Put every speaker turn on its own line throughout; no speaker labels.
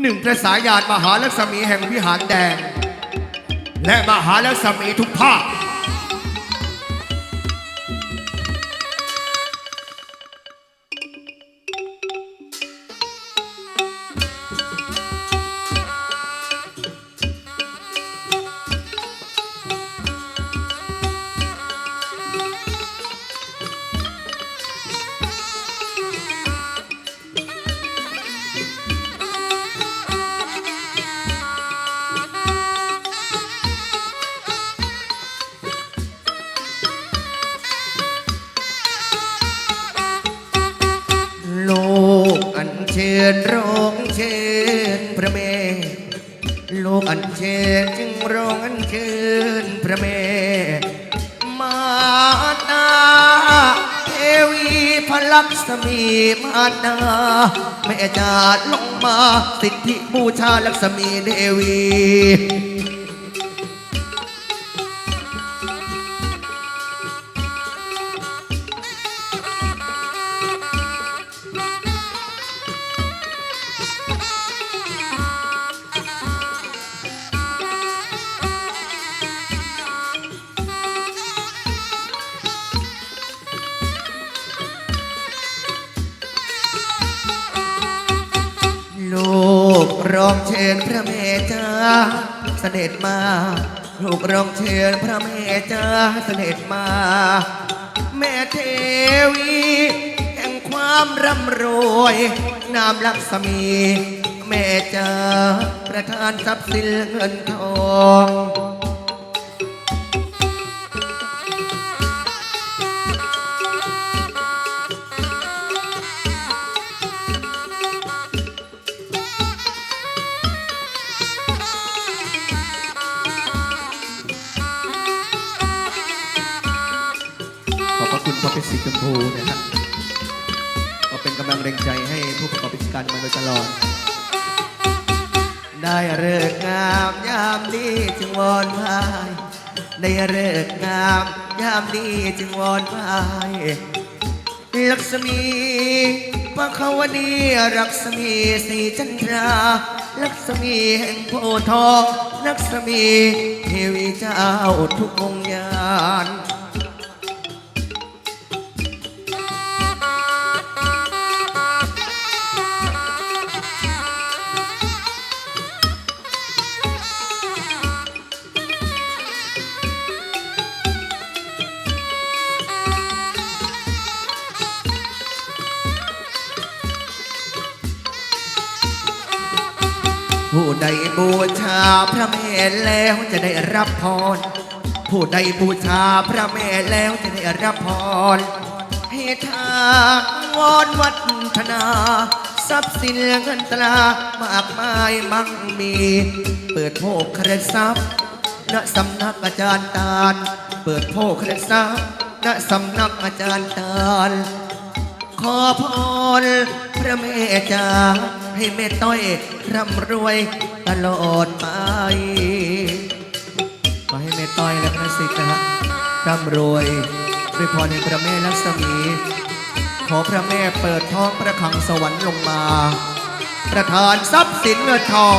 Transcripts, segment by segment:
หนึ่งพระสายานมหาลักษมีแห่งวิหารแดง และมหาลักษมีทุกภาค เชิญร้องเชิญพระเมรุโลกอันเชิญจึงร้องอันเชิญพระเมมาตาเทวีพระลักษมีมาตาแม่จาดลงมาสิทธิบูชาลักษมีเดวี ร้องเชิญพระเมจ้าเสด็จมาลูกร้องเชิญพระเมจ้าเสด็จมา แม่เทวีแห่งความร่ำรวยนามลักษมี แม่จ้าประทานทรัพย์สินเงินทอง ขอบพระคุณพระเป็นสีชมพูนะครับก็เป็นกำลังแรงใจให้ผู้ประกอบกิจการมาโดยตลอด ได้เลิกษ์งามยามดีจึงวอนพายได้เลิกษ์งามยามดีจึงวอนพายลักษมีปะขาวดีลักษมีสีจันทรา ลักษมีแห่งโพธิ์ทอง ลักษมีเทวีเจ้าทุกวงยาน ผู้ใดบูชาพระแม่แล้วจะได้รับพร ผู้ใดบูชาพระแม่แล้วจะได้รับพรให้ทางวอนวัฒนา ทรัพย์สินเงินตรามากมายมั่งมี เปิดโภคเครทรัพย์ณสำนักอาจารย์ตาล เปิดโภคเครทรัพย์ณสำนักอาจารย์ตาลขอพรพระแม่จ้าให้แม่ต้อย ร่ำรวยตลอดไป ขอให้แม่ต้อยและพระสิทธิ์นะฮะร่ำรวยด้วยพรในพระแม่ลักษมี ขอพระแม่เปิดท้องพระคังสวรรค์ลงมา ประทานทรัพย์สินเงินทอง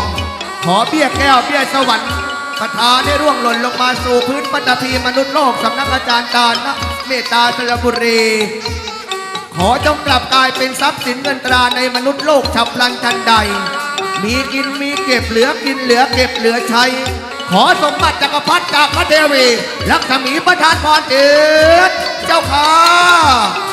ขอเบี้ยแก้วเบี้ยสวรรค์ประทานให้ร่วงหล่นลงมาสู่พื้นปฐพีมนุษย์โลกสำนักอาจารย์การนะเมตตาสระบุรี ขอจงกลับกลายเป็นทรัพย์สินเงินตราในมนุษย์โลกฉับพลันทันใด มีกินมีเก็บเหลือกินเหลือเก็บเหลือใช้ ขอสมบัติจักรพรรดิจากพระเทวีลักษมีประธานพรเถิดเจ้าค่ะ